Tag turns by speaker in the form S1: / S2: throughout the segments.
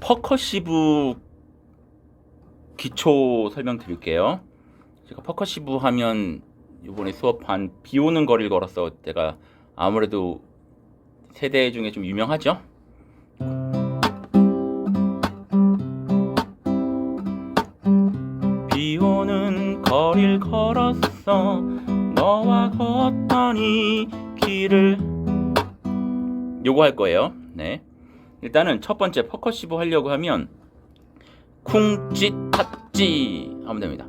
S1: 퍼커시브 기초 설명드릴게요. 제가 퍼커시브 하면 이번에 수업한 비 오는 거리를 걸었어 제가 아무래도 세대 중에 좀 유명하죠. 비 오는 거리를 걸었어 너와 걷더니 길을 요거 할 거예요. 네. 일단은 첫 번째 퍼커시브 하려고 하면 쿵찌 탔찌 하면 됩니다.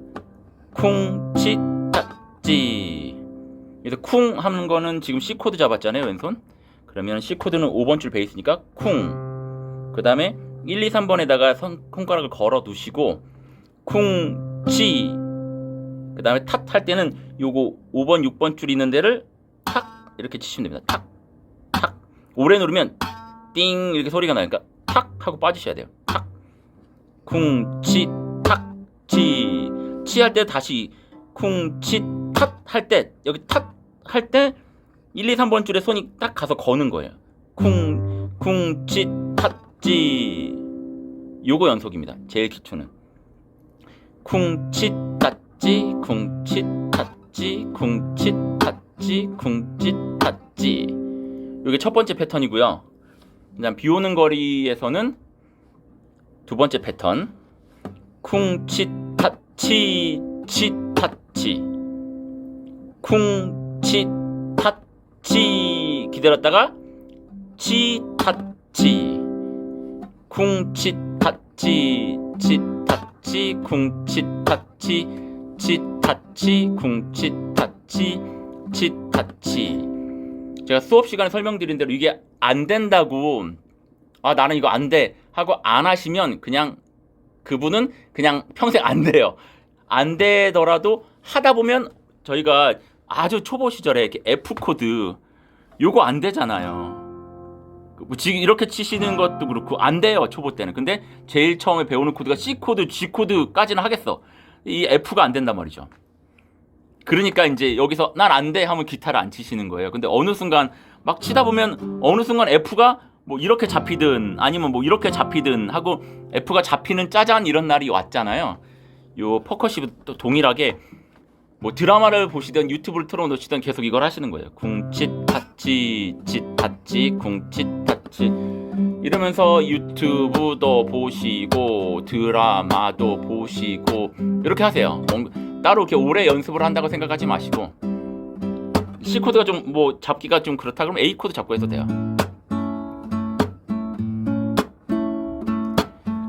S1: 쿵찌 탔찌. 그래서 쿵 하는 거는 지금 C 코드 잡았잖아요, 왼손. 그러면 C 코드는 5번 줄 베이스니까 쿵. 그다음에 1, 2, 3번에다가 손 손가락을 걸어 두시고 쿵치. 그다음에 탓할 때는 요거 5번, 6번 줄 있는 데를 탁 이렇게 치시면 됩니다. 탁. 탁. 오래 누르면 띵 이렇게 소리가 나니까 탁 하고 빠지셔야 돼요. 탁. 쿵치 탁 치 치 할 때 다시 쿵치 탓할때 여기 탓할때 1, 2, 3번 줄에 손이 딱 가서 거는 거예요. 쿵 쿵치 탓지 요거 연속입니다. 제일 기초는 쿵치 탓지 쿵치 탓지 쿵치 탓지 쿵치 탓지 요게 첫 번째 패턴이고요. 그다음 비 오는 거리에서는 두 번째 패턴 쿵치타치 치타치 쿵치타치 기다렸다가 치타치 쿵치타치 치타치 쿵치타치 치타치 쿵치타치 치타치 제가 수업 시간에 설명드린 대로 이게 안 된다고 아 나는 이거 안 돼 하고 안 하시면 그냥 그분은 그냥 평생 안 돼요. 안 되더라도 하다 보면 저희가 아주 초보 시절에 이렇게 F 코드 요거 안 되잖아요. 뭐 지금 이렇게 치시는 것도 그렇고 안 돼요 초보 때는. 근데 제일 처음에 배우는 코드가 C 코드, G 코드까지는 하겠어. 이 F가 안 된단 말이죠. 그러니까 이제 여기서 난 안 돼 하면 기타를 안 치시는 거예요. 근데 어느 순간 막 치다 보면 어느 순간 F가 뭐 이렇게 잡히든 아니면 뭐 이렇게 잡히든 하고 F가 잡히는 짜잔 이런 날이 왔잖아요. 요 퍼커시브 또 동일하게 뭐 드라마를 보시든 유튜브를 틀어놓으시든 계속 이걸 하시는 거예요. 쿵칫 탔지 칫 탔지 쿵칫 탔지 이러면서 유튜브도 보시고 드라마도 보시고 이렇게 하세요. 뭔가 따로 이렇게 오래 연습을 한다고 생각하지 마시고 C 코드가 좀 뭐 잡기가 좀 그렇다 그러면 A 코드 잡고 해도 돼요.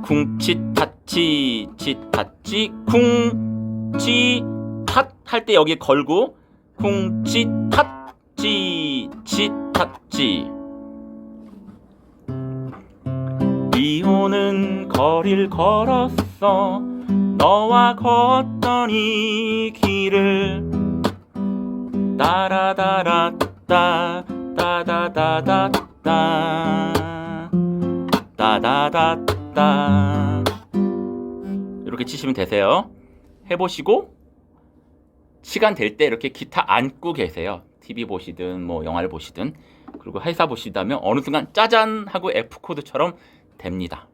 S1: 쿵치 타치 치 타치 쿵치 탓할 때 여기에 걸고 쿵치 타치 치 타치 비 오는 거리를 걸었어 너와 걷더니 길을 따라다라따 따다다다따 따다다따 이렇게 치시면 되세요. 해보시고 시간 될 때 이렇게 기타 안고 계세요. TV 보시든 뭐 영화를 보시든 그리고 회사 보시다면 어느 순간 짜잔 하고 F 코드처럼 됩니다.